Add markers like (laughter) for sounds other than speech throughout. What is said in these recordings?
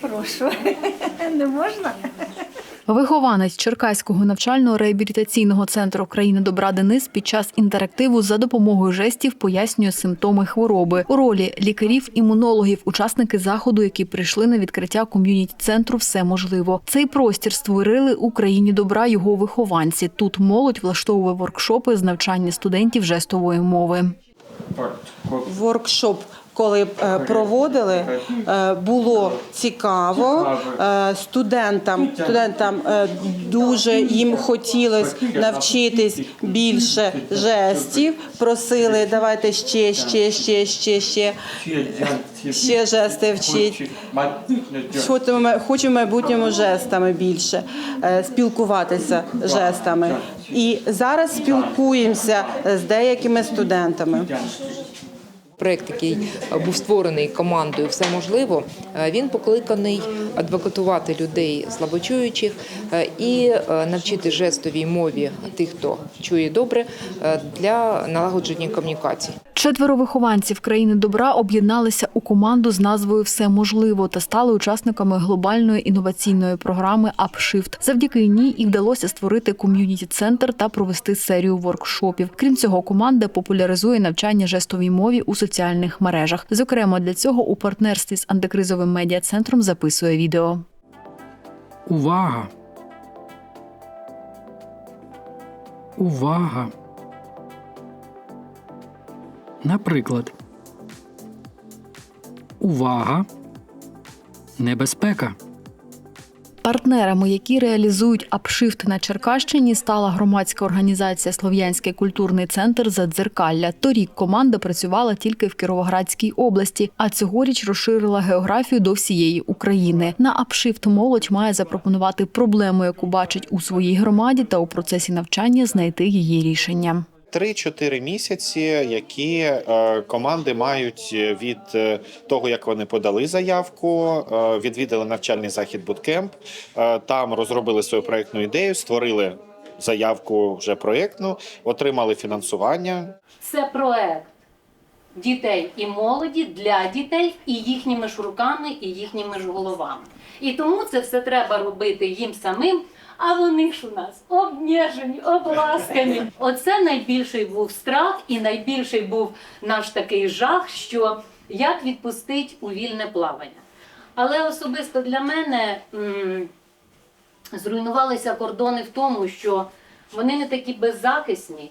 Прошу. (laughs) Не можна? Вихованець Черкаського навчально-реабілітаційного центру країни добра Денис під час інтерактиву за допомогою жестів пояснює симптоми хвороби. У ролі лікарів-імунологів, учасники заходу, які прийшли на відкриття ком'юніті центру, все можливо. Цей простір створили у країні добра його вихованці. Тут молодь влаштовує воркшопи з навчання студентів жестової мови. Воркшоп, коли е, проводили, е, було цікаво. Е, Студентам, студентам дуже їм хотілося навчитись більше жестів. Просили, давайте ще, ще, ще, ще, ще. Ще жести вчіть. Хочемо, хочемо в майбутньому жестами більше спілкуватися жестами. І зараз спілкуємося з деякими студентами. Проект, який е, був створений командою Все можливо, е, він покликаний адвокатувати людей слабочуючих е, і навчити жестовій мові тих, хто чує добре, для налагодження комунікацій. Четверо вихованців країни добра об'єдналися у команду з назвою Все можливо та стали учасниками глобальної інноваційної програми «Апшифт». Завдяки ній і вдалося створити ком'юніті центр та провести серію воркшопів. Крім цього, команда популяризує навчання жестовій мові у соціальних мережах. Зокрема, для цього у партнерстві з антикризовим медіа центром записує відео. Увага! Увага! Наприклад. Увага! Небезпека! Партнерами, які реалізують апшифт на Черкащині, стала громадська організація Слов'янський культурний центр Задзеркалля. Торік команда працювала тільки в Кіровоградській області, а цьогоріч розширила географію до всієї України. На апшифт молодь має запропонувати проблему, яку бачить у своїй громаді, та у процесі навчання знайти її рішення. 3-4 місяці, які е, команди мають від е, того, як вони подали заявку, е, відвідали навчальний захід буткемп, там розробили свою проєктну ідею, створили заявку вже проєктну, отримали фінансування. Це проект дітей і молоді для дітей і їхніми ж руками, і їхніми ж головами. І тому це все треба робити їм самим. А вони ж у нас обніжені, обласкані. (laughs) Оце найбільший був страх, і найбільший був наш такий жах, що як відпустить у вільне плавання. Але особисто для мене м, зруйнувалися кордони в тому, що вони не такі беззахисні,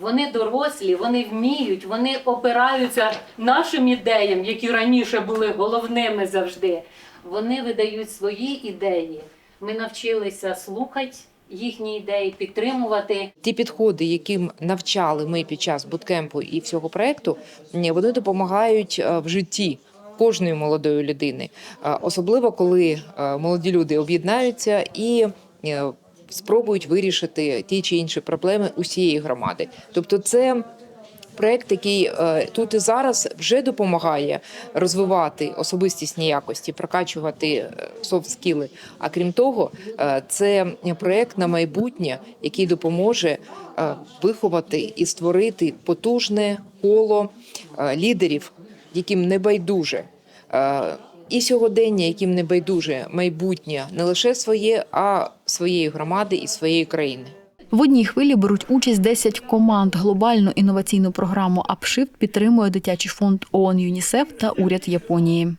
вони дорослі, вони вміють, вони опираються нашим ідеям, які раніше були головними завжди. Вони видають свої ідеї. Ми навчилися слухати їхні ідеї, підтримувати. Ті підходи, яким навчали ми під час буткемпу і всього проекту, вони допомагають е, в житті. Кожної молодої людини, Е, особливо коли е, молоді люди об'єднаються і спробують вирішити ті чи інші проблеми усієї громади. Тобто, це проект, який е, тут і зараз вже допомагає розвивати особистісні якості, прокачувати софт-скіли. А крім того, е, це проект на майбутнє, який допоможе е, виховати і створити потужне коло е, лідерів, яким не байдуже. І сьогодення, яким не байдуже майбутнє не лише своє, а своєї громади і своєї країни. В одній хвилі беруть участь 10 команд. Глобальну інноваційну програму «Апшифт» підтримує дитячий фонд ООН ЮНІСЕФ та уряд Японії.